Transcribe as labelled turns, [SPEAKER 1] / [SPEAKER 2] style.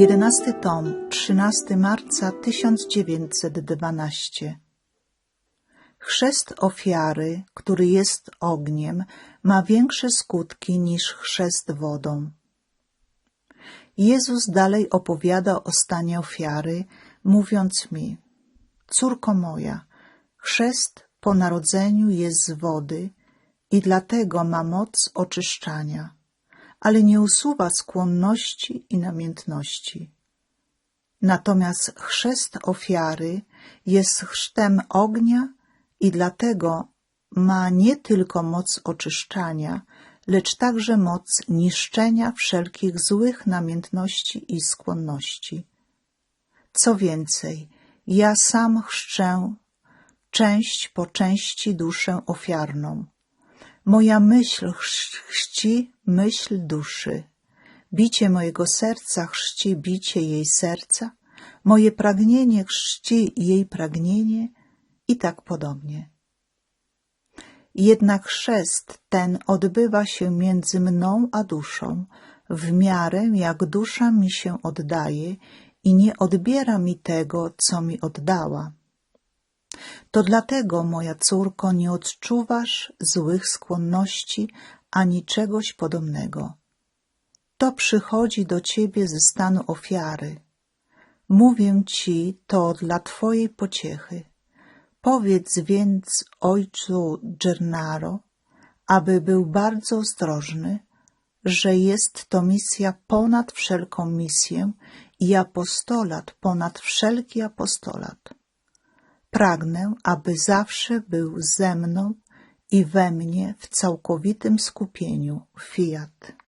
[SPEAKER 1] Jedenasty tom, 13 marca 1912 Chrzest ofiary, który jest ogniem, ma większe skutki niż chrzest wodą. Jezus dalej opowiada o stanie ofiary, mówiąc mi, córko moja, chrzest po narodzeniu jest z wody i dlatego ma moc oczyszczania, ale nie usuwa skłonności i namiętności. Natomiast chrzest ofiary jest chrztem ognia i dlatego ma nie tylko moc oczyszczania, lecz także moc niszczenia wszelkich złych namiętności i skłonności. Co więcej, ja sam chrzczę część po części duszę ofiarną. Moja myśl chrzci myśl duszy. Bicie mojego serca chrzci bicie jej serca. Moje pragnienie chrzci jej pragnienie i tak podobnie. Jednak chrzest ten odbywa się między mną a duszą, w miarę jak dusza mi się oddaje i nie odbiera mi tego, co mi oddała. To dlatego, moja córko, nie odczuwasz złych skłonności ani czegoś podobnego. To przychodzi do ciebie ze stanu ofiary. Mówię ci to dla twojej pociechy. Powiedz więc ojcu Gernaro, aby był bardzo ostrożny, że jest to misja ponad wszelką misję i apostolat ponad wszelki apostolat. Pragnę, aby zawsze był ze mną i we mnie w całkowitym skupieniu. Fiat.